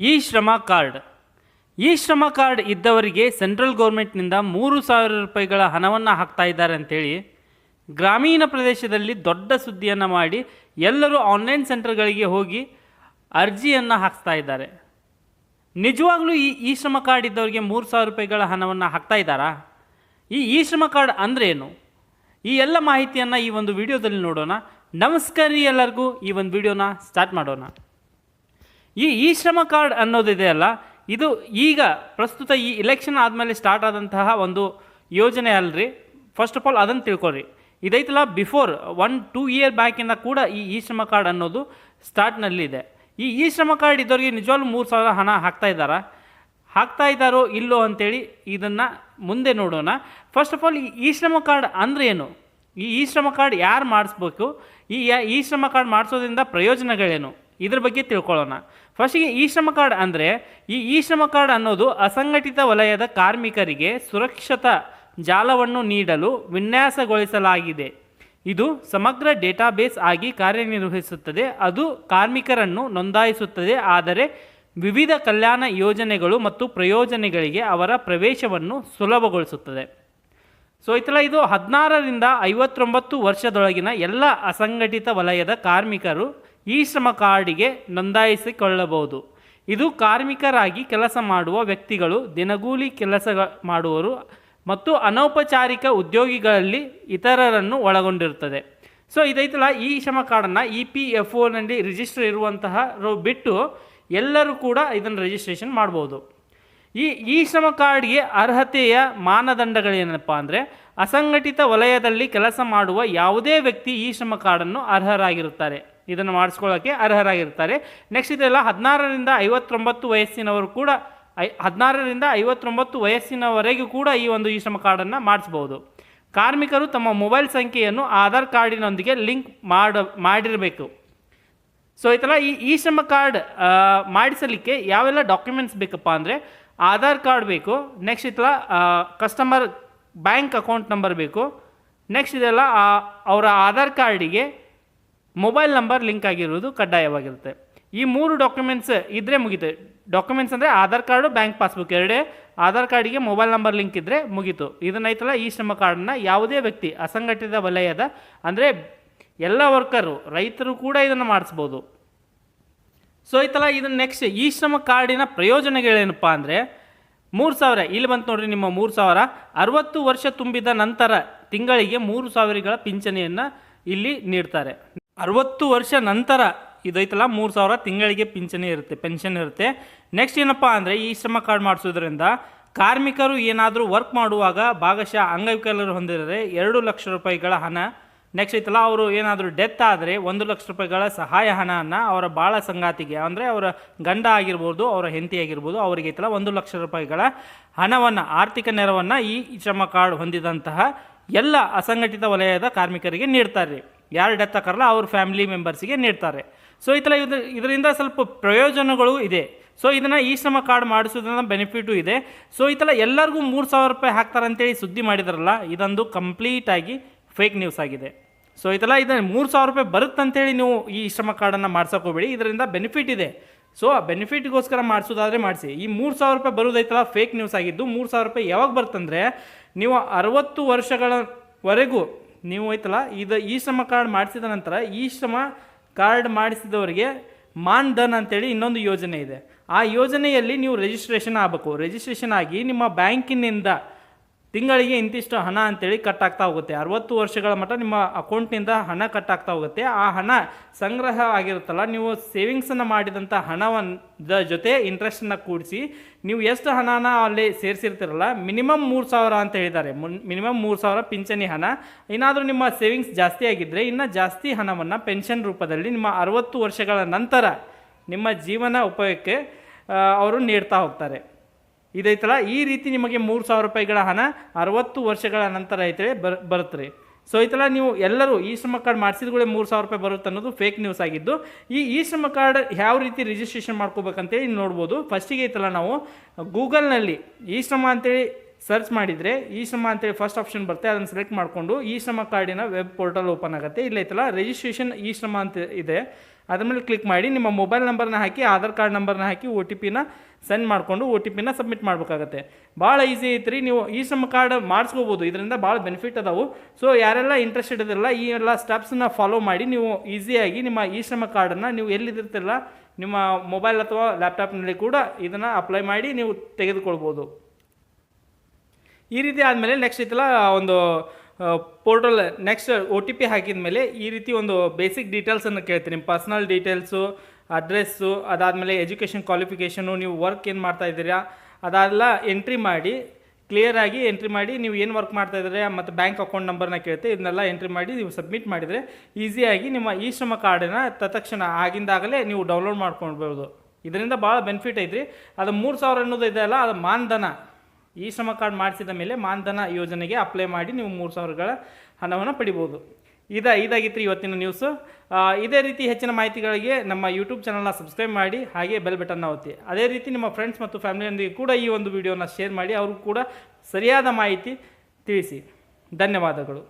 E Shram card. ಈ ಶ್ರಮ card ಇದ್ದವರಿಗೆ ಸೆಂಟ್ರಲ್ ಗೌರ್ಮೆಂಟ್ನಿಂದ ಮೂರು ಸಾವಿರ ರೂಪಾಯಿಗಳ ಹಣವನ್ನು ಹಾಕ್ತಾ ಇದ್ದಾರೆ ಅಂತೇಳಿ ಗ್ರಾಮೀಣ ಪ್ರದೇಶದಲ್ಲಿ ದೊಡ್ಡ ಸುದ್ದಿಯನ್ನು ಮಾಡಿ ಎಲ್ಲರೂ ಆನ್ಲೈನ್ ಸೆಂಟರ್ಗಳಿಗೆ ಹೋಗಿ ಅರ್ಜಿಯನ್ನು ಹಾಕ್ತಾ ಇದ್ದಾರೆ. ನಿಜವಾಗ್ಲೂ ಈ ಇ ಶ್ರಮ ಕಾರ್ಡ್ ಇದ್ದವರಿಗೆ ಮೂರು ಸಾವಿರ ರೂಪಾಯಿಗಳ ಹಣವನ್ನು ಹಾಕ್ತಾ ಇದ್ದಾರಾ? ಈ ಇ ಶ್ರಮ ಕಾರ್ಡ್ ಅಂದ್ರೆ ಏನು ಈ ಎಲ್ಲ ಮಾಹಿತಿಯನ್ನು ಈ ಒಂದು ವಿಡಿಯೋದಲ್ಲಿ ನೋಡೋಣ. ನಮಸ್ಕಾರ ಎಲ್ಲರಿಗೂ. ಈ ಒಂದು ವಿಡಿಯೋನ ಸ್ಟಾರ್ಟ್ ಮಾಡೋಣ. ಈ ಇ ಶ್ರಮ ಕಾರ್ಡ್ ಅನ್ನೋದಿದೆಯಲ್ಲ ಇದು ಈಗ ಪ್ರಸ್ತುತ ಈ ಇಲೆಕ್ಷನ್ ಆದಮೇಲೆ ಸ್ಟಾರ್ಟ್ ಆದಂತಹ ಒಂದು ಯೋಜನೆ ಅಲ್ರಿ. ಫಸ್ಟ್ ಆಫ್ ಆಲ್ ಅದನ್ನು ತಿಳ್ಕೊಳ್ರಿ. ಇದೈತಲ್ಲ ಬಿಫೋರ್ ಒನ್ ಟೂ ಇಯರ್ ಬ್ಯಾಕಿಂದ ಕೂಡ ಈ ಇ ಶ್ರಮ ಕಾರ್ಡ್ ಅನ್ನೋದು ಸ್ಟಾರ್ಟ್ನಲ್ಲಿದೆ ಈ ಇ ಶ್ರಮ ಕಾರ್ಡ್ ಇದ್ದವ್ರಿಗೆ ನಿಜವಾಗ್ಲೂ ಮೂರು ಸಾವಿರ ಹಣ ಹಾಕ್ತಾ ಇದ್ದಾರಾ? ಹಾಕ್ತಾ ಇದ್ದಾರೋ ಇಲ್ಲೋ ಅಂತೇಳಿ ಇದನ್ನು ಮುಂದೆ ನೋಡೋಣ. ಫಸ್ಟ್ ಆಫ್ ಆಲ್ ಈ ಇ ಶ್ರಮ ಕಾರ್ಡ್ ಅಂದರೆ ಏನು? ಈ ಇ ಶ್ರಮ ಕಾರ್ಡ್ ಯಾರು ಮಾಡಿಸ್ಬೇಕು? ಈ ಈ ಶ್ರಮ ಕಾರ್ಡ್ ಮಾಡಿಸೋದ್ರಿಂದ ಪ್ರಯೋಜನಗಳೇನು? ಇದ್ರ ಬಗ್ಗೆ ತಿಳ್ಕೊಳ್ಳೋಣ. ಫಸ್ಟಿಗೆ ಈ ಶ್ರಮ ಕಾರ್ಡ್ ಅಂದರೆ, ಈ ಇ ಶ್ರಮ ಕಾರ್ಡ್ ಅನ್ನೋದು ಅಸಂಘಟಿತ ವಲಯದ ಕಾರ್ಮಿಕರಿಗೆ ಸುರಕ್ಷತಾ ಜಾಲವನ್ನು ನೀಡಲು ವಿನ್ಯಾಸಗೊಳಿಸಲಾಗಿದೆ. ಇದು ಸಮಗ್ರ ಡೇಟಾಬೇಸ್ ಆಗಿ ಕಾರ್ಯನಿರ್ವಹಿಸುತ್ತದೆ. ಅದು ಕಾರ್ಮಿಕರನ್ನು ನೋಂದಾಯಿಸುತ್ತದೆ. ಆದರೆ ವಿವಿಧ ಕಲ್ಯಾಣ ಯೋಜನೆಗಳು ಮತ್ತು ಪ್ರಯೋಜನಗಳಿಗೆ ಅವರ ಪ್ರವೇಶವನ್ನು ಸುಲಭಗೊಳಿಸುತ್ತದೆ. ಸೊ ಇತಲ ಇದು ಹದಿನಾರರಿಂದ ಐವತ್ತೊಂಬತ್ತು ವರ್ಷದೊಳಗಿನ ಎಲ್ಲ ಅಸಂಘಟಿತ ವಲಯದ ಕಾರ್ಮಿಕರು ಈ ಶ್ರಮ ಕಾರ್ಡಿಗೆ ನೋಂದಾಯಿಸಿಕೊಳ್ಳಬಹುದು. ಇದು ಕಾರ್ಮಿಕರಾಗಿ ಕೆಲಸ ಮಾಡುವ ವ್ಯಕ್ತಿಗಳು, ದಿನಗೂಲಿ ಕೆಲಸ ಮಾಡುವರು ಮತ್ತು ಅನೌಪಚಾರಿಕ ಉದ್ಯೋಗಿಗಳಲ್ಲಿ ಇತರರನ್ನು ಒಳಗೊಂಡಿರುತ್ತದೆ. ಸೊ ಇದೈತಲ್ಲ, ಈ ಶ್ರಮ ಕಾರ್ಡನ್ನು ಇ ಪಿ ಎಫ್ ಒನಲ್ಲಿ ರಿಜಿಸ್ಟರ್ ಇರುವಂತಹರು ಬಿಟ್ಟು ಎಲ್ಲರೂ ಕೂಡ ಇದನ್ನು ರಿಜಿಸ್ಟ್ರೇಷನ್ ಮಾಡ್ಬೋದು. ಈ ಈ ಶ್ರಮ ಕಾರ್ಡ್ಗೆ ಅರ್ಹತೆಯ ಮಾನದಂಡಗಳೇನಪ್ಪ ಅಂದರೆ, ಅಸಂಘಟಿತ ವಲಯದಲ್ಲಿ ಕೆಲಸ ಮಾಡುವ ಯಾವುದೇ ವ್ಯಕ್ತಿ ಈ ಶ್ರಮ ಕಾರ್ಡನ್ನು ಅರ್ಹರಾಗಿರುತ್ತಾರೆ. ಇದನ್ನು ಮಾಡಿಸ್ಕೊಳ್ಳೋಕ್ಕೆ ಅರ್ಹರಾಗಿರ್ತಾರೆ. ನೆಕ್ಸ್ಟ್ ಇದೆಲ್ಲ ಹದಿನಾರರಿಂದ ಐವತ್ತೊಂಬತ್ತು ವಯಸ್ಸಿನವರು ಕೂಡ, ಐ, ಹದಿನಾರರಿಂದ ಐವತ್ತೊಂಬತ್ತು ವಯಸ್ಸಿನವರೆಗೂ ಕೂಡ ಈ ಒಂದು ಈ ಶ್ರಮ ಕಾರ್ಡನ್ನು ಮಾಡಿಸ್ಬೋದು. ಕಾರ್ಮಿಕರು ತಮ್ಮ ಮೊಬೈಲ್ ಸಂಖ್ಯೆಯನ್ನು ಆಧಾರ್ ಕಾರ್ಡಿನೊಂದಿಗೆ ಲಿಂಕ್ ಮಾಡ, ಮಾಡಿರಬೇಕು. ಸೊ ಐತಲ್ಲ ಈ ಈ ಶ್ರಮ ಕಾರ್ಡ್ ಮಾಡಿಸಲಿಕ್ಕೆ ಯಾವೆಲ್ಲ ಡಾಕ್ಯುಮೆಂಟ್ಸ್ ಬೇಕಪ್ಪ ಅಂದರೆ, ಆಧಾರ್ ಕಾರ್ಡ್ ಬೇಕು ನೆಕ್ಸ್ಟ್ ಇತ್ತಲ್ಲ ಕಸ್ಟಮರ್ ಬ್ಯಾಂಕ್ ಅಕೌಂಟ್ ನಂಬರ್ ಬೇಕು ನೆಕ್ಸ್ಟ್ ಇದೆಲ್ಲ ಅವರ ಆಧಾರ್ ಕಾರ್ಡಿಗೆ ಮೊಬೈಲ್ ನಂಬರ್ ಲಿಂಕ್ ಆಗಿರುವುದು ಕಡ್ಡಾಯವಾಗಿರುತ್ತೆ. ಈ ಮೂರು ಡಾಕ್ಯುಮೆಂಟ್ಸ್ ಇದ್ದರೆ ಮುಗೀತು. ಡಾಕ್ಯುಮೆಂಟ್ಸ್ ಅಂದರೆ ಆಧಾರ್ ಕಾರ್ಡು, ಬ್ಯಾಂಕ್ ಪಾಸ್ಬುಕ್ ಎರಡೇ. ಆಧಾರ್ ಕಾರ್ಡಿಗೆ ಮೊಬೈಲ್ ನಂಬರ್ ಲಿಂಕ್ ಇದ್ದರೆ ಮುಗೀತು. ಇದನ್ನೈತಲ್ಲ, ಈ ಶ್ರಮ ಕಾರ್ಡನ್ನು ಯಾವುದೇ ವ್ಯಕ್ತಿ, ಅಸಂಘಟಿತ ವಲಯದ, ಅಂದರೆ ಎಲ್ಲ ವರ್ಕರು, ರೈತರು ಕೂಡ ಇದನ್ನು ಮಾಡಿಸ್ಬೋದು. ಸೊ ಐತಲ್ಲ ಇದನ್ನು ನೆಕ್ಸ್ಟ್ ಈ ಶ್ರಮ ಕಾರ್ಡಿನ ಪ್ರಯೋಜನಗಳೇನಪ್ಪ ಅಂದರೆ, ಮೂರು ಸಾವಿರ, ಇಲ್ಲಿ ಬಂತು ನೋಡಿರಿ ನಿಮ್ಮ ಮೂರು ಸಾವಿರ, ಅರವತ್ತು ವರ್ಷ ತುಂಬಿದ ನಂತರ ತಿಂಗಳಿಗೆ ಮೂರು ಸಾವಿರಗಳ ಪಿಂಚಣಿಯನ್ನು ಇಲ್ಲಿ ನೀಡ್ತಾರೆ. ಅರವತ್ತು ವರ್ಷ ನಂತರ ಇದೈತಲ್ಲ, ಮೂರು ಸಾವಿರ ತಿಂಗಳಿಗೆ ಪಿಂಚಣಿ ಇರುತ್ತೆ ಪೆನ್ಷನ್ ಇರುತ್ತೆ. ನೆಕ್ಸ್ಟ್ ಏನಪ್ಪ ಅಂದರೆ, ಈ ಶ್ರಮ ಕಾರ್ಡ್ ಮಾಡಿಸೋದ್ರಿಂದ ಕಾರ್ಮಿಕರು ಏನಾದರೂ ವರ್ಕ್ ಮಾಡುವಾಗ ಭಾಗಶಃ ಅಂಗವಿಕಲರು ಹೊಂದಿದರೆ ಎರಡು ಲಕ್ಷ ರೂಪಾಯಿಗಳ ಹಣ. ನೆಕ್ಸ್ಟ್ ಐತಲ್ಲ, ಅವರು ಏನಾದರೂ ಡೆತ್ ಆದರೆ ಒಂದು ಲಕ್ಷ ರೂಪಾಯಿಗಳ ಸಹಾಯ ಹಣವನ್ನು ಅವರ ಬಾಳ ಸಂಗಾತಿಗೆ, ಅಂದರೆ ಅವರ ಗಂಡ ಆಗಿರ್ಬೋದು, ಅವರ ಹೆಂಡತಿ ಆಗಿರ್ಬೋದು, ಅವರಿಗೆ ಐತಲ್ಲ ಒಂದು ಲಕ್ಷ ರೂಪಾಯಿಗಳ ಹಣವನ್ನು, ಆರ್ಥಿಕ ನೆರವನ್ನು ಈ ಶ್ರಮ ಕಾರ್ಡ್ ಹೊಂದಿದಂತಹ ಎಲ್ಲ ಅಸಂಘಟಿತ ವಲಯದ ಕಾರ್ಮಿಕರಿಗೆ ನೀಡ್ತಾರೆ. ಯಾರು ಡೆತ್ ಆಕಾರಲ್ಲ ಅವ್ರ ಫ್ಯಾಮಿಲಿ ಮೆಂಬರ್ಸಿಗೆ ನೀಡ್ತಾರೆ. ಸೊ ಇದೆಲ್ಲ ಇದು, ಇದರಿಂದ ಸ್ವಲ್ಪ ಪ್ರಯೋಜನಗಳು ಇದೆ. ಸೊ ಇದನ್ನು ಈ ಶ್ರಮ ಕಾರ್ಡ್ ಮಾಡಿಸೋದ್ರಿಂದ ಬೆನಿಫಿಟು ಇದೆ. ಸೊ ಈ ಥರ ಎಲ್ಲರಿಗೂ ಮೂರು ಸಾವಿರ ರೂಪಾಯಿ ಹಾಕ್ತಾರೆ ಅಂತೇಳಿ ಸುದ್ದಿ ಮಾಡಿದಾರಲ್ಲ, ಇದೊಂದು ಕಂಪ್ಲೀಟಾಗಿ ಫೇಕ್ ನ್ಯೂಸ್ ಆಗಿದೆ. ಸೊ ಇದೆಲ್ಲ ಇದನ್ನು ಮೂರು ಸಾವಿರ ರೂಪಾಯಿ ಬರುತ್ತಂತೇಳಿ ನೀವು ಈ ಶ್ರಮ ಕಾರ್ಡನ್ನು ಮಾಡ್ಸೋಕೆ ಇದರಿಂದ ಬೆನಿಫಿಟ್ ಇದೆ. ಸೊ ಆ ಬೆನಿಫಿಟ್ಗೋಸ್ಕರ ಮಾಡಿಸೋದಾದರೆ ಮಾಡಿಸಿ. ಈ ಮೂರು ಸಾವಿರ ರೂಪಾಯಿ ಬರೋದೈತಲ್ಲ ಫೇಕ್ ನ್ಯೂಸ್ ಆಗಿದ್ದು, ಮೂರು ಸಾವಿರ ರೂಪಾಯಿ ಯಾವಾಗ ಬರ್ತಂದರೆ ನೀವು ಅರವತ್ತು ವರ್ಷಗಳವರೆಗೂ ನೀವು ಐತಲ್ಲ ಇದು ಈ ಶ್ರಮ ಕಾರ್ಡ್ ಮಾಡಿಸಿದ ನಂತರ ಈ ಶ್ರಮ ಕಾರ್ಡ್ ಮಾಡಿಸಿದವರಿಗೆ ಮಾನ್ ಧನ್ ಅಂತೇಳಿ ಇನ್ನೊಂದು ಯೋಜನೆ ಇದೆ. ಆ ಯೋಜನೆಯಲ್ಲಿ ನೀವು ರಿಜಿಸ್ಟ್ರೇಷನ್ ಆಗಬೇಕು. ರಿಜಿಸ್ಟ್ರೇಷನ್ ಆಗಿ ನಿಮ್ಮ ಬ್ಯಾಂಕಿನಿಂದ ತಿಂಗಳಿಗೆ ಇಂತಿಷ್ಟು ಹಣ ಅಂತೇಳಿ ಕಟ್ ಆಗ್ತಾ ಹೋಗುತ್ತೆ. ಅರವತ್ತು ವರ್ಷಗಳ ಮಟ್ಟ ನಿಮ್ಮ ಅಕೌಂಟ್ನಿಂದ ಹಣ ಕಟ್ ಆಗ್ತಾ ಹೋಗುತ್ತೆ. ಆ ಹಣ ಸಂಗ್ರಹ ಆಗಿರುತ್ತಲ್ಲ, ನೀವು ಸೇವಿಂಗ್ಸನ್ನು ಮಾಡಿದಂಥ ಹಣವನ್ನ ಜೊತೆ ಇಂಟ್ರೆಸ್ಟನ್ನು ಕೂಡಿಸಿ, ನೀವು ಎಷ್ಟು ಹಣನ ಅಲ್ಲಿ ಸೇರಿಸಿರ್ತಿರಲ್ಲ, ಮಿನಿಮಮ್ ಮೂರು ಸಾವಿರ ಅಂತ ಹೇಳಿದ್ದಾರೆ. ಮಿನಿಮಮ್ ಮೂರು ಸಾವಿರ ಪಿಂಚಣಿ ಹಣ. ಏನಾದರೂ ನಿಮ್ಮ ಸೇವಿಂಗ್ಸ್ ಜಾಸ್ತಿ ಆಗಿದ್ದರೆ ಇನ್ನು ಜಾಸ್ತಿ ಹಣವನ್ನು ಪೆನ್ಷನ್ ರೂಪದಲ್ಲಿ ನಿಮ್ಮ ಅರವತ್ತು ವರ್ಷಗಳ ನಂತರ ನಿಮ್ಮ ಜೀವನ ಉಪಯೋಗಕ್ಕೆ ಅವರು ನೀಡ್ತಾ ಹೋಗ್ತಾರೆ. ಇದೈತಲ್ಲ, ಈ ರೀತಿ ನಿಮಗೆ ಮೂರು ಸಾವಿರ ರೂಪಾಯಿಗಳ ಹಣ ಅರವತ್ತು ವರ್ಷಗಳ ನಂತರ ಐತೆ ಬರ್ ಬರುತ್ತೆ ಸೊ ಐತಲ್ಲ, ನೀವು ಎಲ್ಲರೂ ಈ ಶ್ರಮ ಕಾರ್ಡ್ ಮಾಡಿಸಿದ್ಗಳೇ ಮೂರು ಸಾವಿರ ರೂಪಾಯಿ ಬರುತ್ತೆ ಅನ್ನೋದು ಫೇಕ್ ನ್ಯೂಸ್ ಆಗಿದ್ದು, ಈ ಈ ಶ್ರಮ ಕಾರ್ಡ್ ಯಾವ ರೀತಿ ರಿಜಿಸ್ಟ್ರೇಷನ್ ಮಾಡ್ಕೋಬೇಕಂತೇಳಿ ನೋಡ್ಬೋದು. ಫಸ್ಟಿಗೆ ಐತಲ್ಲ, ನಾವು ಗೂಗಲ್ನಲ್ಲಿ ಈ ಶ್ರಮ ಅಂತೇಳಿ ಸರ್ಚ್ ಮಾಡಿದರೆ ಈ ಶ್ರಮ ಅಂತೇಳಿ ಫಸ್ಟ್ ಆಪ್ಷನ್ ಬರುತ್ತೆ, ಅದನ್ನು ಸೆಲೆಕ್ಟ್ ಮಾಡಿಕೊಂಡು ಈ ಶ್ರಮ ಕಾರ್ಡಿನ ವೆಬ್ ಪೋರ್ಟಲ್ ಓಪನ್ ಆಗುತ್ತೆ. ಇಲ್ಲೈತಲ್ಲ ರಿಜಿಸ್ಟ್ರೇಷನ್ ಈ ಶ್ರಮ ಅಂತ ಇದೆ. ಅದ್ರ ಮೇಲೆ ಕ್ಲಿಕ್ ಮಾಡಿ ನಿಮ್ಮ ಮೊಬೈಲ್ ನಂಬರ್ನ ಹಾಕಿ, ಆಧಾರ್ ಕಾರ್ಡ್ ನಂಬರ್ನ ಹಾಕಿ ಒ ಟಿ ಪಿನ ಸೆಂಡ್ ಮಾಡಿಕೊಂಡು ಒ ಟಿ ಪಿನ ಸಬ್ಮಿಟ್ ಮಾಡಬೇಕಾಗತ್ತೆ. ಭಾಳ ಈಸಿ ಐತ್ರಿ, ನೀವು ಈ ಶ್ರಮ ಕಾರ್ಡ್ ಮಾಡಿಸ್ಕೋಬೋದು. ಇದರಿಂದ ಭಾಳ ಬೆನಿಫಿಟ್ ಅದಾವು. ಸೊ ಯಾರೆಲ್ಲ ಇಂಟ್ರೆಸ್ಟೆಡ್ ಇದಿರಲ್ಲ, ಈ ಎಲ್ಲ ಸ್ಟೆಪ್ಸನ್ನ ಫಾಲೋ ಮಾಡಿ ನೀವು ಈಸಿಯಾಗಿ ನಿಮ್ಮ ಈ ಶ್ರಮ ಕಾರ್ಡನ್ನು ನೀವು ಎಲ್ಲಿದಿರ್ತಿರಲ್ಲ ನಿಮ್ಮ ಮೊಬೈಲ್ ಅಥವಾ ಲ್ಯಾಪ್ಟಾಪ್ನಲ್ಲಿ ಕೂಡ ಇದನ್ನು ಅಪ್ಲೈ ಮಾಡಿ ನೀವು ತೆಗೆದುಕೊಳ್ಬೋದು. ಈ ರೀತಿ ಆದಮೇಲೆ ನೆಕ್ಸ್ಟ್ ಐತಲ್ಲ, ಒಂದು portal next O T P ಹಾಕಿದ ಮೇಲೆ ಈ ರೀತಿ ಒಂದು ಬೇಸಿಕ್ ಡೀಟೇಲ್ಸನ್ನು ಕೇಳ್ತೀನಿ. ನಿಮ್ಮ ಪರ್ಸ್ನಲ್ ಡೀಟೇಲ್ಸು ಅಡ್ರೆಸ್ಸು ಅದಾದಮೇಲೆ ಎಜುಕೇಷನ್ ಕ್ವಾಲಿಫಿಕೇಷನು ನೀವು ವರ್ಕ್ ಏನು ಮಾಡ್ತಾ ಇದ್ದೀರಾ, ಅದೆಲ್ಲ ಎಂಟ್ರಿ ಮಾಡಿ ಕ್ಲಿಯರ್ ಆಗಿ ಎಂಟ್ರಿ ಮಾಡಿ ನೀವು ಏನು ವರ್ಕ್ ಮಾಡ್ತಾ ಇದ್ದೀರಾ ಮತ್ತು ಬ್ಯಾಂಕ್ ಅಕೌಂಟ್ ನಂಬರ್ನ ಕೇಳುತ್ತೆ ಇದನ್ನೆಲ್ಲ ಎಂಟ್ರಿ ಮಾಡಿ ನೀವು ಸಬ್ಮಿಟ್ ಮಾಡಿದರೆ ಈಸಿಯಾಗಿ ನಿಮ್ಮ ಈ ಶ್ರಮ ಕಾರ್ಡನ್ನು ತತ್ಕ್ಷಣ ಆಗಿಂದಾಗಲೇ ನೀವು ಡೌನ್ಲೋಡ್ ಮಾಡ್ಕೊಳ್ಬೋದು. ಇದರಿಂದ ಭಾಳ ಬೆನಿಫಿಟ್ ಐತ್ರಿ. ಅದು ಮೂರು ಸಾವಿರ ಅನ್ನೋದು ಇದೆಯಲ್ಲ, ಅದು ಮಾನಧನ. ಈ ಶ್ರಮ ಕಾರ್ಡ್ ಮಾಡಿಸಿದ ಮೇಲೆ ಮಾನಧನ ಯೋಜನೆಗೆ ಅಪ್ಲೈ ಮಾಡಿ ನೀವು ಮೂರು ಸಾವಿರಗಳ ಹಣವನ್ನು ಪಡಿಬೋದು. ಇದ ಇದಾಗಿತ್ತು ಇವತ್ತಿನ ನ್ಯೂಸು ಇದೇ ರೀತಿ ಹೆಚ್ಚಿನ ಮಾಹಿತಿಗಳಿಗೆ ನಮ್ಮ ಯೂಟ್ಯೂಬ್ ಚಾನಲ್ನ ಸಬ್ಸ್ಕ್ರೈಬ್ ಮಾಡಿ, ಹಾಗೆ ಬೆಲ್ ಬಟನ್ನ ಒತ್ತಿ. ಅದೇ ರೀತಿ ನಿಮ್ಮ ಫ್ರೆಂಡ್ಸ್ ಮತ್ತು ಫ್ಯಾಮಿಲಿಯೊಂದಿಗೆ ಕೂಡ ಈ ಒಂದು ವಿಡಿಯೋನ ಶೇರ್ ಮಾಡಿ, ಅವ್ರಿಗೂ ಕೂಡ ಸರಿಯಾದ ಮಾಹಿತಿ ತಿಳಿಸಿ. ಧನ್ಯವಾದಗಳು.